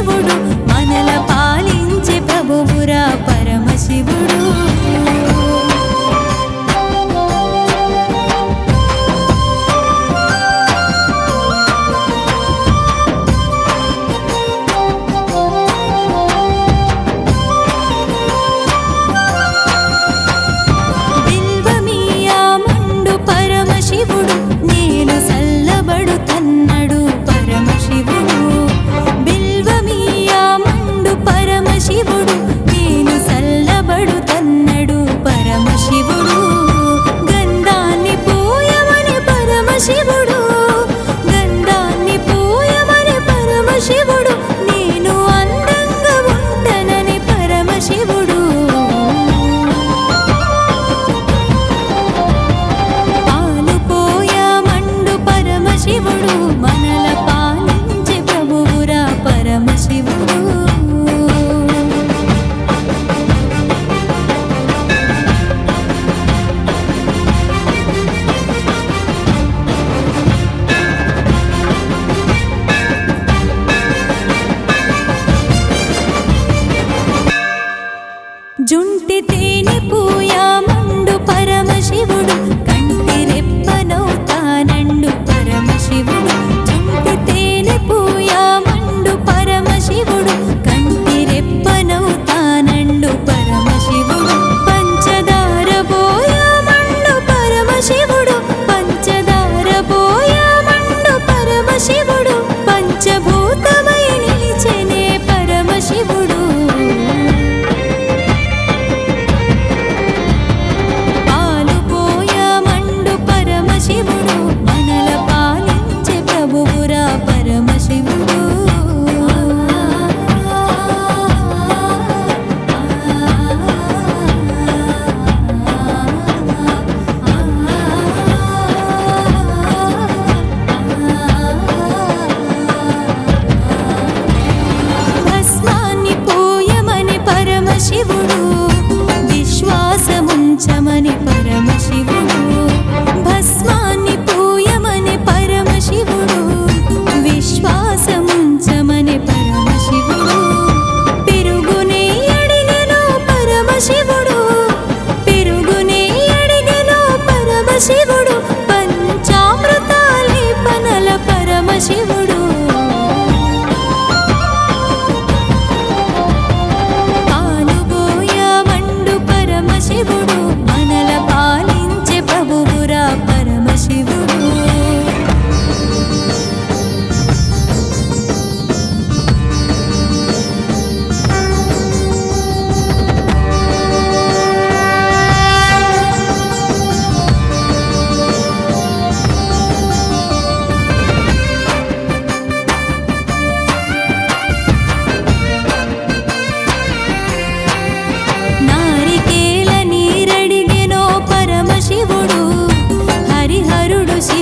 జీవుడు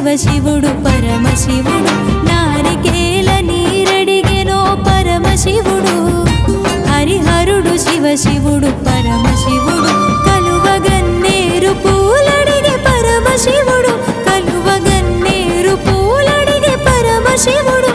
శివశివుడు పరమశివుడు నారికేల నీరడిగెనో పరమశివుడు. హరిహరుడు శివశివుడు పరమశివుడు కలువగన్నేరు పూలడిగే పరమశివుడు కలువగన్నేరు పూలడిగే పరమశివుడు.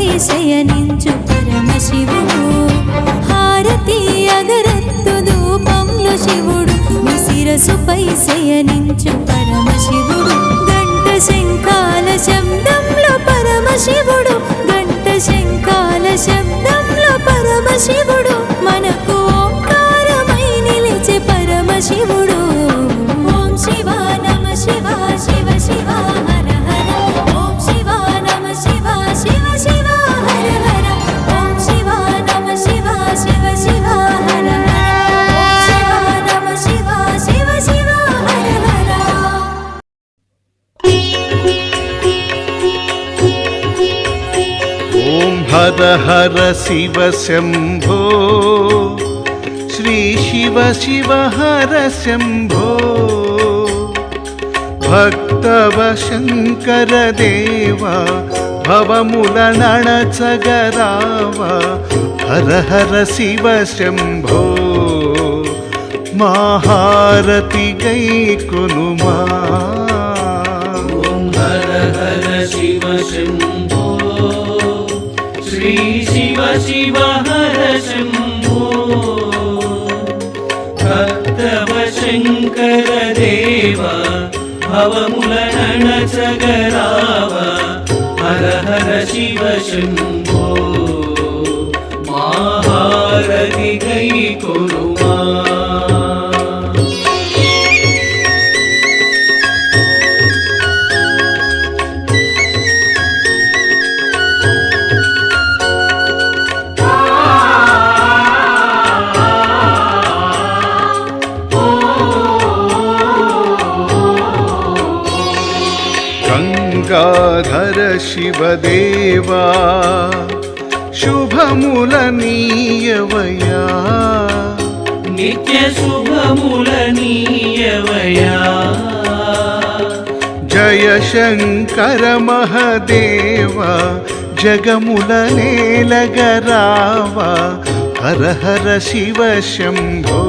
శిరసుపై శయనించు పరమశివుడు. హారతి అగరత్తు ధూపంలో శివుడు. నీ శిరసుపై శయనించు పరమశివుడు. గంట శంఖాల శబ్దంలో పరమశివుడు. గంట శంఖాల శబ్దంలో పరమశివుడు. హర హర శివ శంభో. శ్రీ శివ శివ హర శంభో. భక్తవ శంకర దేవా భవముల నడచగరావా. హర హర శివ శంభో. మహారతి గై కొనుమా. शिव शिव हर शम्भो भक्तव शङ्कर देव भवमुलनन सगराव हर हर शिव शम्भो గంగాధర శివదేవా శుభముల నీయవయా నిత్య శుభముల నీయవయా జయ శంకర మహదేవా జగముల నేలగరావా హర హర శివ శంభో.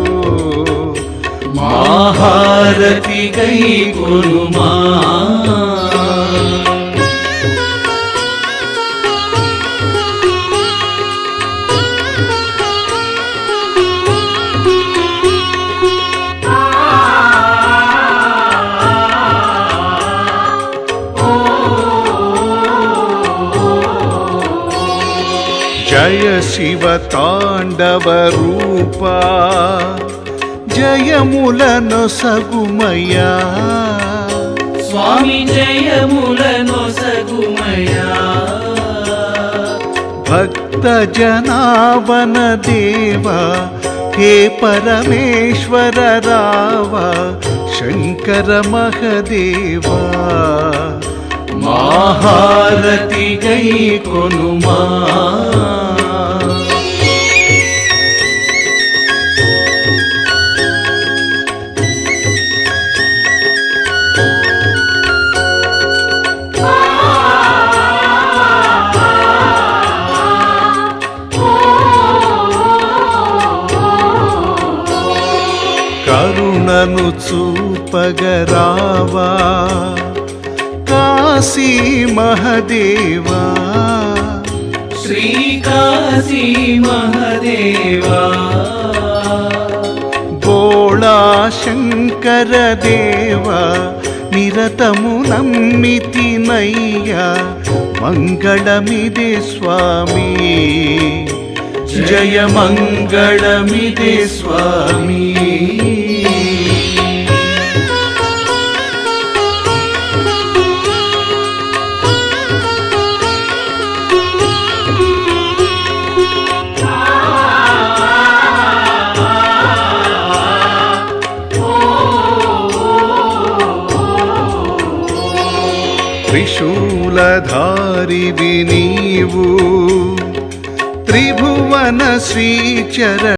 మహారతి కై కొనుమా. శివతాండవరూపా జయములను సగుమయా స్వామి జయములను సగుమయా భక్త జనావన దేవా హే పరమేశ్వర రావా శంకర మహదేవా మహారతి గై కొనుమా. కరుణను చూపగరావా? కాశీ మహదేవా? శ్రీకాశీ మహదేవా? బోళా శంకర దేవా నిరతము నమ్మితినయ్యా మంగళమిదే స్వామి. జయ మంగళమిదే స్వామి. త్రిశూలధారివి నీవు త్రిభువన శ్రీచర